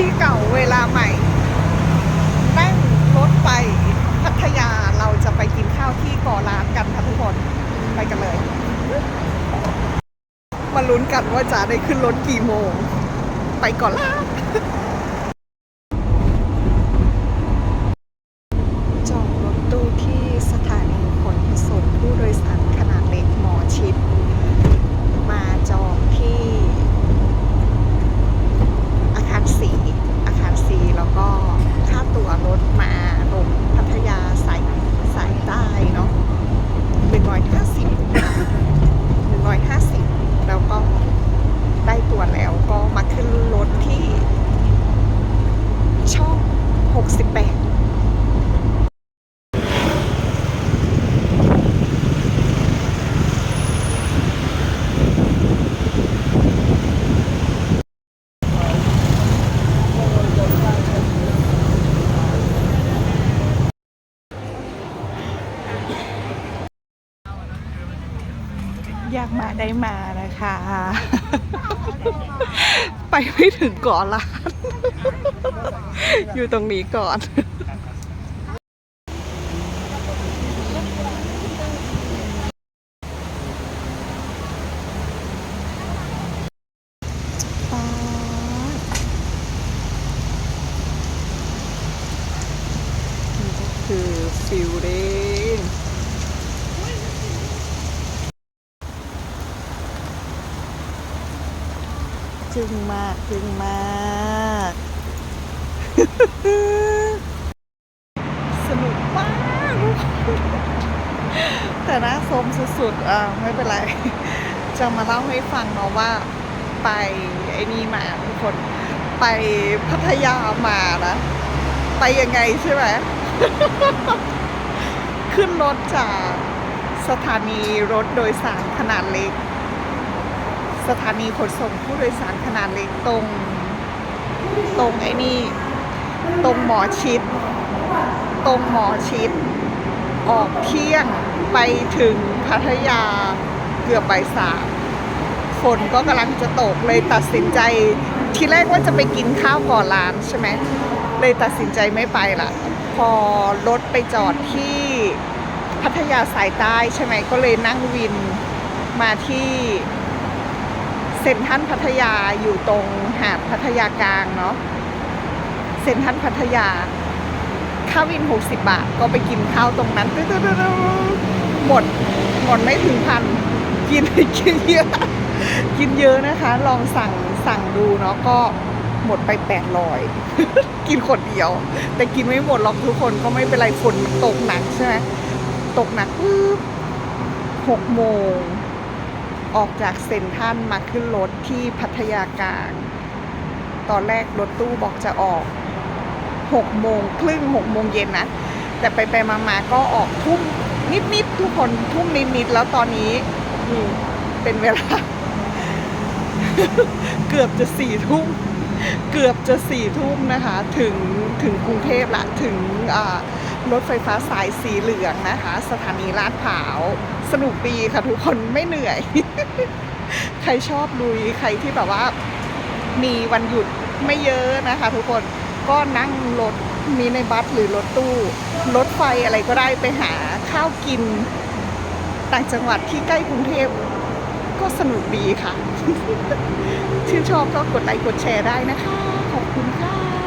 ที่เก่าเวลาใหม่ นั่งรถไปพัทยาเราจะไปกินข้าวที่กอร้านกันค่ะทุกคนไปกันเลย มาลุ้นกันว่าจะได้ขึ้นรถกี่โมง ไปก่อนละจองรถตู้ที่สถานีขนส่งผู้โดยสารขนาดเล็กหมอชิด มาจองที่ อาคารสีอาคารสีแล้วก็ค่าตั๋วรถมาลงพัทยาสายสายใต้เนาะหนึ่งร้อยห้าสิบหนึ่งร้อยห้าสิบแล้วก็ได้ตั๋วแล้วก็มาขึ้นรถที่ ช่องหกสิบ แปดอยากมาได้มานะคะ ไปไม่ถึงเก่อนร้าน อยู่ตรงนี้ก่อนป๊าดนี่ก็คือฟิลเด้งจึงมากจึงมาก สนุกมาก แต่น่าสมสุดๆอ่าไม่เป็นไร จะมาเล่าให้ฟังเนาะว่า ไปไอ้นี่มาทุกคน ไปพัทยามานะ ไปยังไงใช่ไหม ขึ้นรถจากสถานีรถโดยสารขนาดเล็ก สถานีขนส่งผู้โดยสารขนาดเล็กตรง ตรงไอ้นี่ ตรงหมอชิด ตรงหมอชิด ออกเที่ยงไปถึงพัทยาเกือบบ่ายสามฝนก็กำลังจะตกเลยตัดสินใจทีแรกว่าจะไปกินข้าวก่อนร้านใช่ไหมเลยตัดสินใจไม่ไปละพอรถไปจอดที่พัทยาสายใต้ใช่ไหมก็เลยนั่งวินมาที่เซ็นทรัลพัทยาอยู่ตรงหาดพัทยากลางเนาะ เซ็นทรัลพัทยาค่าวิน 60 บาท ก็ไปกินข้าวตรงนั้นหมดหมดไม่ถึงพันกินกินเยอะกินเยอะนะคะ ลองสั่งสั่งดูเนาะก็หมดไป800กินคนเดียว แต่กินไม่หมดหรอกทุกคนก็ไม่เป็นไรฝนมันตกหนักใช่ไหมตกหนักปุ๊บหกโมง ออกจากเซ็นทรัลมาขึ้นรถที่พัทยากลาง ตอนแรกรถตู้บอกจะออก หกโมงครึ่งหกโมงเย็นนะ แต่ไปไปมามาก็ออกทุ่มนิดๆทุกคนทุ่มนิดๆแล้วตอนนี้เป็นเวลา เกือบจะสี่ทุ่มเกือบจะสี่ทุ่มนะคะ ถึงถึงกรุงเทพละถึงรถไฟฟ้าสายสีเหลืองนะคะ สถานีลาดพร้าวสนุกดีค่ะทุกคนไม่เหนื่อย ใครชอบลุยใครที่แบบว่า มีวันหยุดไม่เยอะนะคะ ทุกคน ก็นั่งรถมีในบัสหรือรถตู้รถไฟอะไรก็ได้ไปหาข้าวกิน ต่างจังหวัดที่ใกล้กรุงเทพก็สนุกดีค่ะ ชื่นชอบก็กดไลค์กดแชร์ได้นะคะ ขอบคุณค่ะ